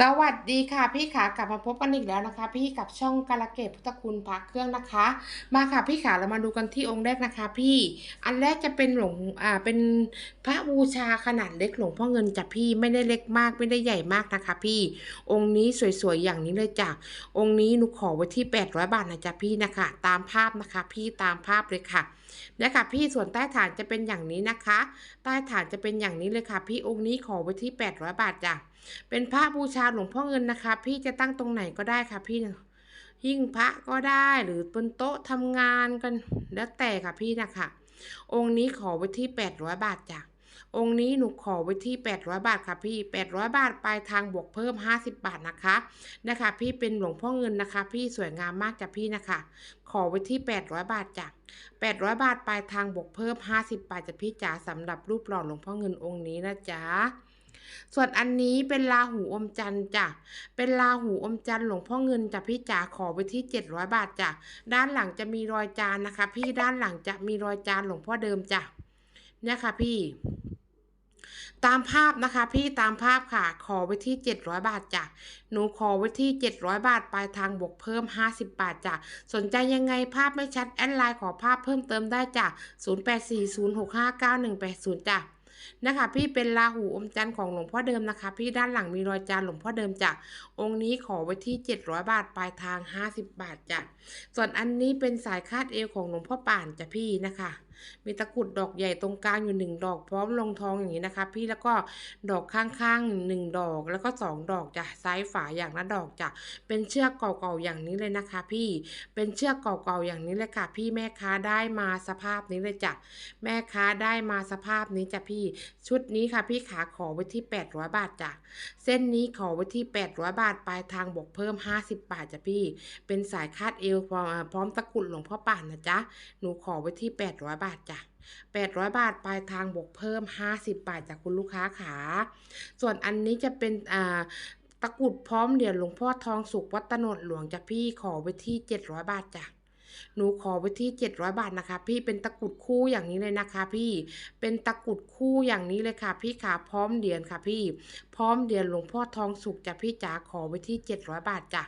สวัสดีค่ะพี่ขากลับมาพบกันอีกแล้วนะคะ พี่กับช่องกาลเกตพุทธคุณพระเครื่องนะคะ มาค่ะพี่ขาเรามาดูกันที่องค์แรกนะคะ พี่อันแรกจะเป็นหลวงอ่าเป็นพระบูชาขนาดเล็กหลวงพ่อเงินจ้ะพี่ไม่ได้เล็กมากไม่ได้ใหญ่มากนะคะ พี่องค์นี้สวยๆอย่างนี้เลยจ้ะองค์นี้หนูขอไว้ที่800บาทนะจ๊ะพี่นะคะ ตามภาพนะคะ พี่ตามภาพเลยค่ะ นะคะพี่ส่วนใต้ฐานจะเป็นอย่างนี้นะคะ ใต้ฐานจะเป็นอย่างนี้เลยค่ะ พี่องค์นี้ขอไว้ที่ 800 บาทจ้ะเป็นพระบูชาหลวงพ่อเงินนะคะ พี่จะตั้งตรงไหนก็ได้ค่ะพี่ยิ่งพระก็ได้หรือบนโต๊ะทำงานกันแล้วแต่ค่ะพี่นะคะองค์นี้ขอไว้ที่ 800 บาทจ้ะ องค์นี้หนูขอไว้ที่ 800 บาทค่ะพี่ 800 บาทปลายทางบวกเพิ่ม 50 บาทนะคะนะคะ พี่เป็นหลวงพ่อเงินนะคะ พี่สวยงามมากจ้ะพี่นะคะ ขอไว้ที่ 800 บาทจ้ะ800 บาทปลายทางบวกเพิ่ม 50 บาทจ้ะพี่จ๋าสำหรับรูปหล่อหลวงพ่อเงินองค์นี้นะจ๊ะส่วนอันนี้เป็นลาหูอมจันจ้ะ เป็นลาหูอมจันหลวงพ่อเงินจ้ะพี่จ๋าขอไปที่ 700 บาทจ้ะ ด้านหลังจะมีรอยจานนะคะ พี่ด้านหลังจะมีรอยจานหลวงพ่อเดิมจ้ะเนี่ยค่ะพี่ ตามภาพนะคะพี่ตามภาพค่ะ ขอไว้ที่ 700 บาทจ้ะหนูขอไว้ที่ 700 บาทปลายทางบวกเพิ่ม 50 บาทจ้ะสนใจยังไงภาพไม่ชัดแอดไลน์ขอภาพเพิ่มเติมได้จ้ะ0840659180จ้ะนะคะพี่เป็นลาหูอมจันทร์ของหลวงพ่อเดิมนะคะ พี่ด้านหลังมีรอยจานหลวงพ่อเดิมจ้ะองค์นี้ขอไว้ที่ 700 บาทปลายทาง 50 บาทจ้ะส่วนอันนี้เป็นสายคาดเอวของหลวงพ่อป่านจ้ะพี่นะคะ มีตะกรุดดอกใหญ่ตรงกลางอยู่หนึ่งดอกพร้อมลงทองอย่างนี้นะคะ พี่แล้วก็ดอกข้างๆหนึ่งดอกแล้วก็สองดอกจ้ะซ้ายฝาอย่างละดอกจ้ะเป็นเชือกเก่าๆอย่างนี้เลยนะคะ พี่เป็นเชือกเก่าๆอย่างนี้เลยค่ะ พี่แม่ค้าได้มาสภาพนี้เลยจ้ะแม่ค้าได้มาสภาพนี้จ้ะพี่ชุดนี้ค่ะ พี่ขาขอไว้ที่800บาทจ้ะเส้นนี้ขอไว้ที่800บาทปลายทางบวกเพิ่ม 50 บาทจ้ะพี่ เป็นสายคาดเอวพร้อมตะกรุดหลวงพ่อป่านนะจ๊ะหนูขอไว้ที่800บาทจ้ะ800 บาทปลายทางบวกเพิ่ม 50 บาทจากคุณลูกค้าขา ส่วนอันนี้จะเป็นอ่าตะกรุดพร้อมเหรียญหลวงพ่อทองสุขวัดตโนดหลวงจ้ะพี่ขอไว้ที่ 700 บาทจ้ะหนูขอไว้ที่ 700 บาทนะคะ พี่เป็นตะกรุดคู่อย่างนี้เลยนะคะ พี่เป็นตะกรุดคู่อย่างนี้เลยค่ะ พี่ขาพร้อมเหรียญค่ะ พี่พร้อมเหรียญหลวงพ่อทองสุขจ้ะพี่จ๋าขอไว้ที่ 700 บาทจ้ะ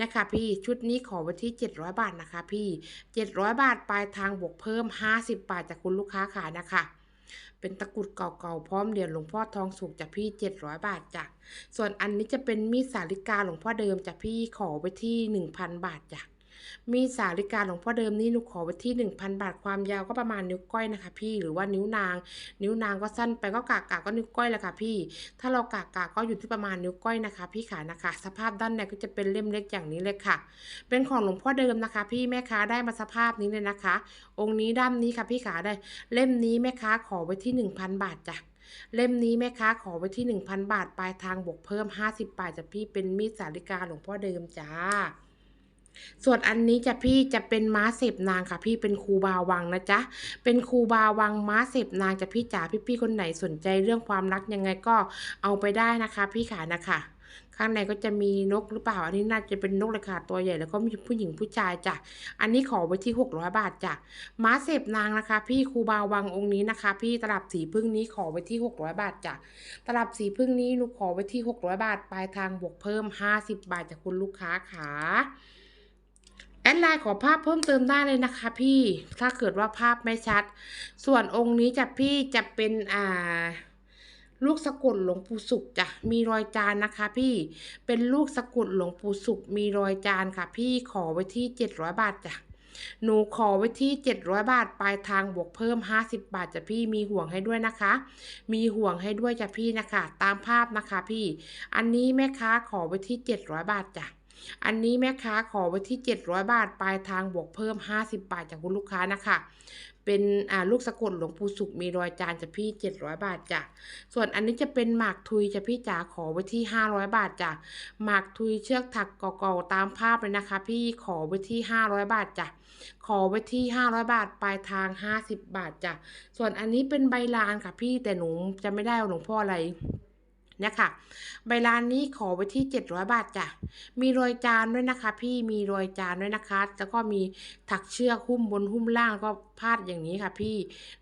นะคะพี่ชุดนี้ขอไว้ที่ 700 บาทนะคะพี่ 700 บาทปลายทางบวกเพิ่ม 50 บาทจากคุณลูกค้าขายนะคะ เป็นตะกรุดเก่าๆพร้อมเหรียญหลวงพ่อทองสุกจากพี่ 700 บาทจ้ะส่วนอันนี้จะเป็นมีดสาลิกาหลวงพ่อเดิมจากพี่ขอไว้ที่ 1,000 บาทจ้ะ มีสาลิกาหลวงพ่อเดิมนี่หนูขอไว้ที่ 1,000 บาทความยาวก็ประมาณนิ้วก้อยนะคะ พี่หรือว่านิ้วนาง นิ้วนางก็สั้นไปก็กากาก็นิ้วก้อยแหละค่ะพี่ ถ้าเรากากาก็อยู่ที่ประมาณนิ้วก้อยนะคะ พี่ขานะคะ สภาพด้านในก็จะเป็นเล่มเล็กอย่างนี้เลยค่ะ เป็นของหลวงพ่อเดิมนะคะ พี่แม่ค้าได้มาสภาพนี้เลยนะคะ องค์นี้ด้ามนี้ค่ะพี่ขาได้ เล่มนี้แม่ค้าขอไว้ที่ 1,000 บาทจ้ะเล่มนี้แม่ค้าขอไว้ที่ 1,000 บาท ปลายทางบวกเพิ่ม 50 บาทจ้ะพี่เป็นมีดสาลิกาหลวงพ่อเดิมจ้า ส่วนอันนี้จะพี่จะเป็นม้าเสพนางค่ะ พี่เป็นครูบาวังนะจ๊ะ เป็นครูบาวังม้าเสพนางจะพี่จ๋าพี่ๆคนไหนสนใจเรื่องความรักยังไงก็เอาไปได้นะคะ พี่ขานะคะข้างในก็จะมีนกหรือเปล่า อันนี้น่าจะเป็นนกเลยค่ะตัวใหญ่แล้วก็มีผู้หญิงผู้ชายจ้ะ อันนี้ขอไว้ที่ 600 บาทจ้ะ ม้าเสพนางนะคะ พี่ครูบาวังองค์นี้นะคะ พี่ตลับสีพึ่งนี้ขอไว้ที่ 600 บาทจ้ะ ตลับสีพึ่งนี้หนูขอไว้ที่ 600 บาท ปลายทางบวกเพิ่ม 50 บาทจากคุณลูกค้าขา แอดไลน์ขอภาพเพิ่มเติมได้เลยนะคะ พี่ถ้าเกิดว่าภาพไม่ชัด ส่วนองค์นี้จะพี่จะเป็นอ่า ลูกสะกดหลวงปู่สุขจ้ะมีรอยจานนะคะ พี่เป็นลูกสะกดหลวงปู่สุขมีรอยจานค่ะ พี่ขอไว้ที่700บาทจ้ะหนูขอไว้ที่ 700 บาท ปลายทางบวกเพิ่ม 50 บาทจ้ะพี่มีห่วงให้ด้วยนะคะ มีห่วงให้ด้วยจ้ะพี่นะคะ ตามภาพนะคะพี่ อันนี้แม่ค้าขอไว้ที่ 700 บาทจ้ะ อันนี้แม่ค้าขอไว้ที่ 700 บาท ปลายทางบวกเพิ่ม 50 บาทจากคุณลูกค้านะคะ เป็นอ่าลูกสะกดหลวงปู่สุขมีรอยจานจะพี่ 700 บาทจ้ะ ส่วนอันนี้จะเป็นหมากทุยจะพี่จ๋าขอไว้ที่ 500 บาทจ้ะ หมากทุยเชือกถักเก่าๆตามภาพเลยนะคะ พี่ขอไว้ที่ 500 บาทจ้ะขอไว้ที่ 500 บาท ปลายทาง 50 บาทจ้ะ ส่วนอันนี้เป็นใบลานค่ะพี่แต่หนูจะไม่ได้หลวงพ่ออะไร นี่ยค่ะใบลานนี้ขอไว้ที่ 700 บาทจ้ะมีรอยจานด้วยนะคะ พี่มีรอยจานด้วยนะคะ แล้วก็มีถักเชือกหุ้มบนหุ้มล่างแล้วก็พาดอย่างนี้ค่ะ พี่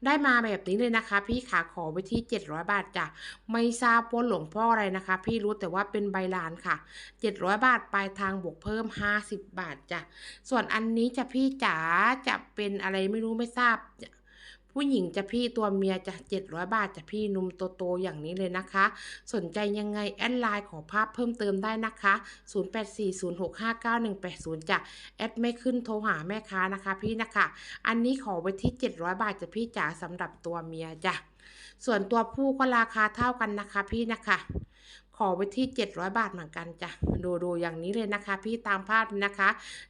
ได้มาแบบนี้เลยนะคะ พี่ขาขอไว้ที่ 700 บาทจ้ะไม่ทราบว่าหลวงพ่ออะไรนะคะ พี่รู้แต่ว่าเป็นใบลานค่ะ 700 บาทปลายทางบวกเพิ่ม 50 บาทจ้ะส่วนอันนี้จะพี่จ๋าจะเป็นอะไรไม่รู้ไม่ทราบ ผู้หญิงจะพี่ตัวเมียจะ700 บาทจะพี่นุ่มโตๆอย่างนี้เลยนะคะ สนใจยังไงแอดไลน์ขอภาพเพิ่มเติมได้นะคะ 0840659180จะแอดไม่ขึ้นโทรหาแม่ค้านะคะพี่นะคะ อันนี้ขอไว้ที่ 700 บาทจะพี่จ๋าสำหรับตัวเมียจ้ะส่วนตัวผู้ก็ราคาเท่ากันนะคะพี่นะคะ อไว้ที่ 700 บาทเหมือนกันจ้ะดูดูอย่างนี้เลยนะคะ พี่ตามภาพนะคะ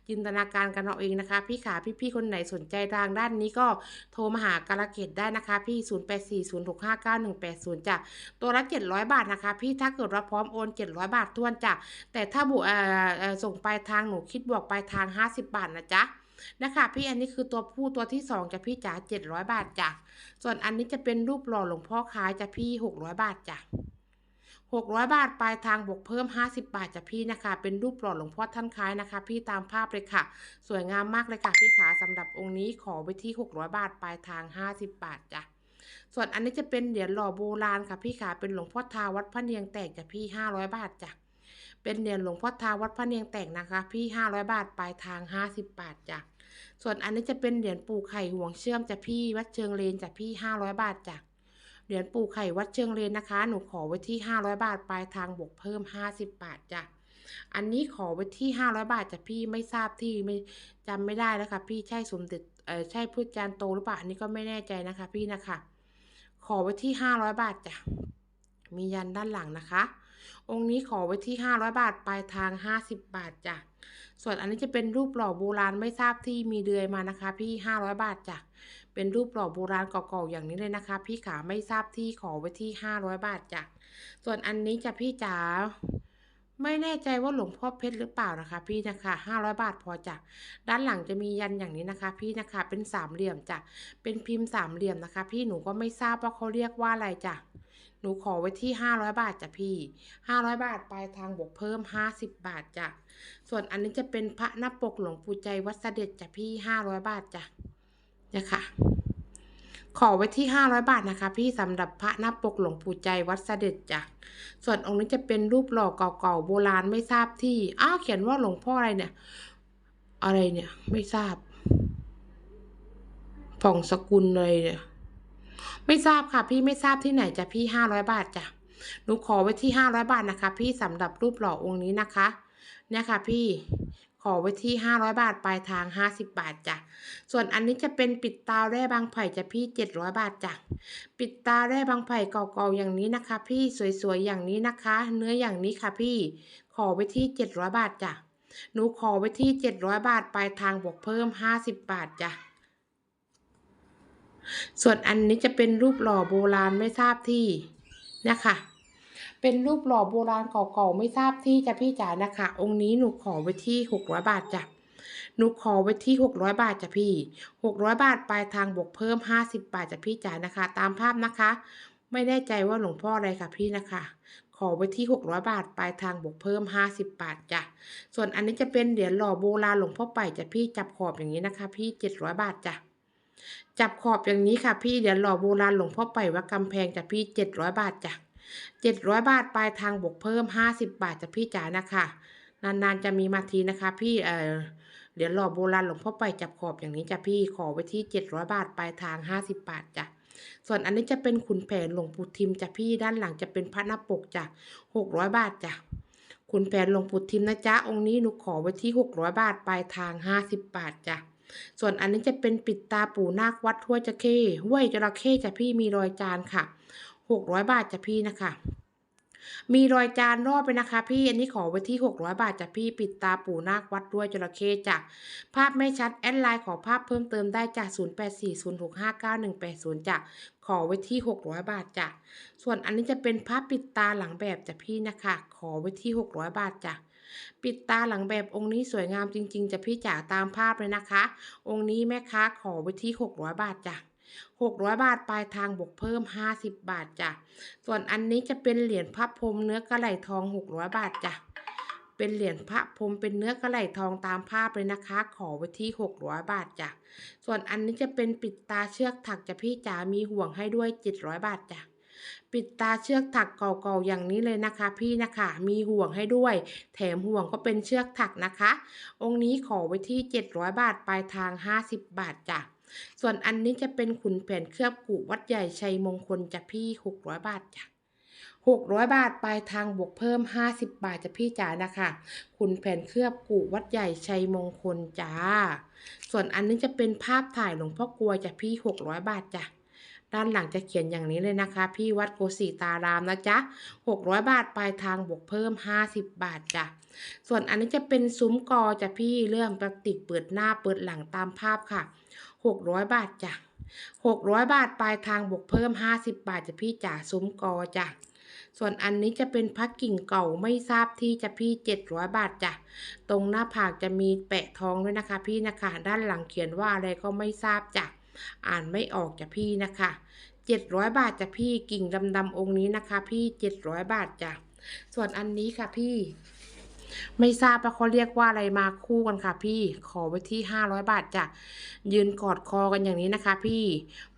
จินตนาการกันเอาเองนะคะ พี่ขาพี่ๆคนไหนสนใจทางด้านนี้ก็โทรมาหากาลเกตได้นะคะ พี่ 0840659180จ้ะตัวละ 700 บาทนะคะ พี่ถ้าเกิดว่าพร้อมโอน 700 บาททวนจ้ะแต่ถ้าบุส่งปลายทางหนูคิดบวกปลายทาง 50 บาทนะจ๊ะนะคะพี่อันนี้คือตัวผู้ตัวที่สองจะพี่จ๋า700 บาทจ้ะส่วนอันนี้จะเป็นรูปหล่อหลวงพ่อคล้ายจะพี่ 600 บาทจ้ะ 600 บาทปลายทางบวกเพิ่ม 50 บาทจ้ะพี่นะคะ เป็นรูปหล่อหลวงพ่อท่านคล้ายนะคะ พี่ตามภาพเลยค่ะ สวยงามมากเลยค่ะพี่ขาสำหรับองค์นี้ขอไว้ที่ 600 บาทปลายทาง 50 บาทจ้ะส่วนอันนี้จะเป็นเหรียญหล่อโบราณค่ะพี่ขาเป็นหลวงพ่อทาวัดพระเนียงแตกจ้ะพี่ 500 บาทจ้ะเป็นเหรียญหลวงพ่อทาวัดพระเนียงแตกนะคะ พี่ 500 บาทปลายทาง 50 บาทจ้ะส่วนอันนี้จะเป็นเหรียญปู่ไข่ห่วงเชื่อมจ้ะพี่วัดเชิงเลนจ้ะพี่ 500 บาทจ้ะ เหรียญปู่ไข่วัดเชิงเลนนะคะ หนูขอไว้ที่ 500 บาท ปลายทางบวกเพิ่ม 50 บาทจ้ะ อันนี้ขอไว้ที่ 500 บาทจ้ะพี่ไม่ทราบที่ไม่จำไม่ได้แล้วค่ะพี่ใช่สมเด็จเออใช่พุทธจารย์โตหรือเปล่าอันนี้ก็ไม่แน่ใจนะคะ พี่นะคะ ขอไว้ที่ 500 บาทจ้ะ มียันด้านหลังนะคะ องค์นี้ขอไว้ที่ 500 บาท ปลายทาง 50 บาทจ้ะ ส่วนอันนี้จะเป็นรูปหล่อโบราณไม่ทราบที่มีเดือยมานะคะ พี่ 500 บาทจ้ะ เป็นรูปหล่อโบราณเก่าๆอย่างนี้เลยนะคะ พี่ขาไม่ทราบที่ขอไว้ที่ 500 บาทจ้ะส่วนอันนี้จะพี่จ๋าไม่แน่ใจว่าหลวงพ่อเพชรหรือเปล่านะคะ พี่นะคะ500 บาทพอจ้ะด้านหลังจะมียันอย่างนี้นะคะ พี่นะคะเป็นสามเหลี่ยมจ้ะเป็นพิมพ์สามเหลี่ยมนะคะ พี่หนูก็ไม่ทราบว่าเขาเรียกว่าอะไรจ้ะหนูขอไว้ที่ 500 บาทจ้ะพี่ 500 บาทปลายทางบวกเพิ่ม 50 บาทจ้ะส่วนอันนี้จะเป็นพระหน้าปกหลวงปู่ใจวัดเสด็จจ้ะพี่ 500 บาทจ้ะ นี่ยค่ะขอไว้ที่ 500 บาทนะคะ พี่สำหรับพระหน้าปกหลวงปู่ใจวัดเสด็จจ้ะส่วนองค์นี้จะเป็นรูปหล่อเก่าๆโบราณไม่ทราบที่ อ้าวเขียนว่าหลวงพ่ออะไรเนี่ย อะไรเนี่ย ไม่ทราบผ่องสกุลเลยเนี่ยไม่ทราบค่ะ พี่ไม่ทราบที่ไหนจ้ะพี่ห้าร้อยบาทจ้ะหนูขอไว้ที่ห้าร้อยบาทนะคะ พี่สำหรับรูปหล่อองค์นี้นะคะเนี่ยค่ะพี่ ขอไว้ที่ห้าร้อยบาท ปลายทางห้าสิบบาทจ้ะ ส่วนอันนี้จะเป็นปิดตาแร่บางไผ่จ้ะพี่เจ็ดร้อยบาทจ้ะ ปิดตาแร่บางไผ่เก่าๆอย่างนี้นะคะ พี่สวยๆอย่างนี้นะคะ เนื้ออย่างนี้ค่ะพี่ ขอไว้ที่เจ็ดร้อยบาทจ้ะ หนูขอไว้ที่เจ็ดร้อยบาท ปลายทางบวกเพิ่มห้าสิบบาทจ้ะส่วนอันนี้จะเป็นรูปหล่อโบราณไม่ทราบที่นะคะ เป็นรูปหล่อโบราณเก่าๆไม่ทราบที่จะพี่จ๋านะคะ องค์นี้หนูขอไว้ที่หกร้อยบาทจ้ะหนูขอไว้ที่หกร้อยบาทจ้ะพี่หกร้อยบาทปลายทางบวกเพิ่มห้าสิบบาทจ้ะพี่จ๋านะคะ ตามภาพนะคะ ไม่แน่ใจว่าหลวงพ่ออะไรค่ะพี่นะคะ ขอไว้ที่หกร้อยบาทปลายทางบวกเพิ่มห้าสิบบาทจ้ะส่วนอันนี้จะเป็นเหรียญหล่อโบราณหลวงพ่อไปจ้ะพี่จับขอบอย่างนี้นะคะ พี่เจ็ดร้อยบาทจ้ะจับขอบอย่างนี้ค่ะพี่เหรียญหล่อโบราณหลวงพ่อไปวัดกำแพงจ้ะพี่เจ็ดร้อยบาทจ้ะ เจ็ดร้อยบาทปลายทางบวกเพิ่มห้าสิบบาทจะพี่จ๋านะคะ นานๆจะมีมาทีนะคะ พี่เออเหรียญหล่อโบราณหลวงพ่อไปจับขอบอย่างนี้จ้ะพี่ขอไว้ที่เจ็ดร้อยบาทปลายทางห้าสิบบาทจ้ะส่วนอันนี้จะเป็นขุนแผนหลวงปู่ทิมจ้ะพี่ด้านหลังจะเป็นพระหน้าปกจ้ะหกร้อยบาทจ้ะขุนแผนหลวงปู่ทิมนะจ๊ะองค์นี้หนูขอไว้ที่หกร้อยบาทปลายทางห้าสิบบาทจ้ะส่วนอันนี้จะเป็นปิดตาปู่นาควัดห้วยจะเข้ห้วยจระเข้จ้ะพี่มีรอยจานค่ะ หกร้อยบาทจ้ะพี่นะคะ มีรอยจานรอบไปนะคะ พี่อันนี้ขอไว้ที่หกร้อยบาทจ้ะพี่ปิดตาปู่นาควัดด้วยจระเข้จ้ะภาพไม่ชัดแอดไลน์ขอภาพเพิ่มเติมได้จากศูนย์แปดสี่ศูนย์หกห้าเก้าหนึ่งแปดศูนย์จ้ะขอไว้ที่หกร้อยบาทจ้ะส่วนอันนี้จะเป็นภาพปิดตาหลังแบบจ้ะพี่นะคะ ขอไว้ที่หกร้อยบาทจ้ะปิดตาหลังแบบองค์นี้สวยงามจริง ๆจะพี่จ๋าตามภาพเลยนะคะ องค์นี้แม่ค้าขอไว้ที่หกร้อยบาทจ้ะ 600 บาท ปลายทางบวกเพิ่ม 50 บาทจ้ะ ส่วนอันนี้จะเป็นเหรียญพระพรมเนื้อกระไหลทอง 600 บาทจ้ะ เป็นเหรียญพระพรมเป็นเนื้อกระไหลทองตามภาพเลยนะคะ ขอไว้ที่ 600 บาทจ้ะ ส่วนอันนี้จะเป็นปิดตาเชือกถักจ้ะพี่จ๋า มีห่วงให้ด้วย 700 บาทจ้ะปิดตาเชือกถักเก่าๆอย่างนี้เลยนะคะ พี่นะคะ มีห่วงให้ด้วย แถมห่วงก็เป็นเชือกถักนะคะ องค์นี้ขอไว้ที่ 700 บาทปลายทาง 50 บาทจ้ะ ส่วนอันนี้จะเป็นขุนแผนเคลือบกุวัดใหญ่ชัยมงคลจ้ะพี่600บาทจ้ะ600บาทปลายทางบวกเพิ่ม50บาทจะพี่จ๋านะคะขุนแผนเคลือบกุวัดใหญ่ชัยมงคลจ้า ส่วนอันนี้จะเป็นภาพถ่ายหลวงพ่อกลวยจ้ะพี่600บาทจ้ะด้านหลังจะเขียนอย่างนี้เลยนะคะ พี่วัดโกสีตารามนะจ๊ะ600บาทปลายทางบวกเพิ่ม50บาทจ้ะ ส่วนอันนี้จะเป็นซุ้มกอจ้ะพี่เรื่องปติกเปิดหน้าเปิดหลังตามภาพค่ะ600บาทจ้ะ600บาทปลายทางบวกเพิ่ม50บาทจ้ะพี่จ๋าซุ้มกอจ้ะส่วนอันนี้จะเป็นพักกิ่งเก่าไม่ทราบที่จะพี่700บาทจ้ะ ตรงหน้าผากจะมีแปะทองด้วยนะคะพี่นะคะ ด้านหลังเขียนว่าอะไรก็ไม่ทราบจ้ะ อ่านไม่ออกจ้ะพี่นะคะ700บาทจ้ะพี่กิ่งดำๆองค์นี้นะคะ พี่700บาทจ้ะ ส่วนอันนี้ค่ะพี่ ไม่ทราบว่าเขาเรียกว่าอะไรมาคู่กันค่ะ พี่ขอไว้ที่ 500 บาทจ้ะยืนกอดคอกันอย่างนี้นะคะ พี่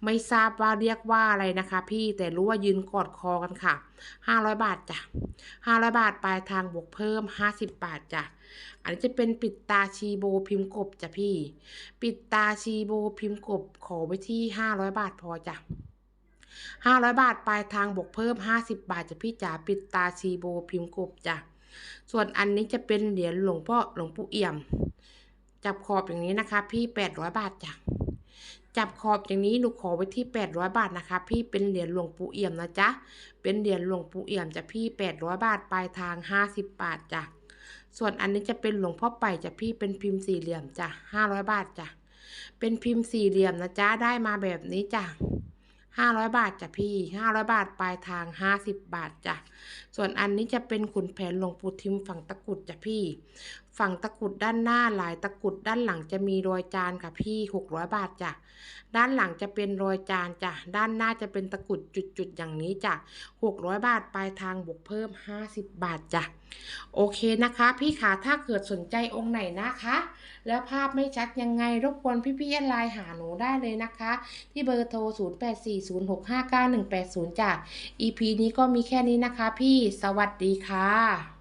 ไม่ทราบว่าเรียกว่าอะไรนะคะ พี่แต่รู้ว่ายืนกอดคอกันค่ะ 500 บาทจ้ะ500 บาทปลายทางบวกเพิ่ม 50 บาทจ้ะอันนี้จะเป็นปิดตาชีโบพิมพ์กบจ้ะพี่ ปิดตาชีโบพิมพ์กบขอไว้ที่ 500 บาทพอจ้ะ500บาทปลายทางบวกเพิ่ม50บาทจ้ะพี่จ๋าปิดตาชีโบพิมพ์กบจ้ะ ส่วนอันนี้จะเป็นเหรียญหลวงพ่อหลวงปู่เอี่ยม จับขอบอย่างนี้นะคะ พี่800บาทจ้ะจับขอบอย่างนี้หนูขอไว้ที่800บาทนะคะ พี่เป็นเหรียญหลวงปู่เอี่ยมนะจ๊ะเป็นเหรียญหลวงปู่เอี่ยมจะพี่800บาทปลายทาง50บาทจ้ะส่วนอันนี้จะเป็นหลวงพ่อไปจะพี่เป็นพิมพ์สี่เหลี่ยมจ้ะ500บาทจ้ะเป็นพิมพ์สี่เหลี่ยมนะจ๊ะได้มาแบบนี้จ้ะ 500 บาทจ้ะพี่ 500 บาทปลายทาง 50 บาทจ้ะส่วนอันนี้จะเป็นขุนแผนหลวงปู่ทิมฝั่งตะกุดจ้ะพี่ ฝั่งตะกุดด้านหน้าหลายตะกุดด้านหลังจะมีรอยจานค่ะพี่ 600 บาทจ้ะ ด้านหลังจะเป็นรอยจานจ้ะ ด้านหน้าจะเป็นตะกุดจุดๆอย่างนี้จ้ะ 600 บาทปลายทางบวกเพิ่ม 50 บาทจ้ะ โอเคนะคะ พี่ขาถ้าเกิดสนใจองค์ไหนนะคะ แล้วภาพไม่ชัดยังไงรบกวนพี่ๆไลน์หาหนูได้เลยนะคะ ที่เบอร์โทร 0840659180 จ้ะ EP นี้ก็มีแค่นี้นะคะ พี่ สวัสดีค่ะ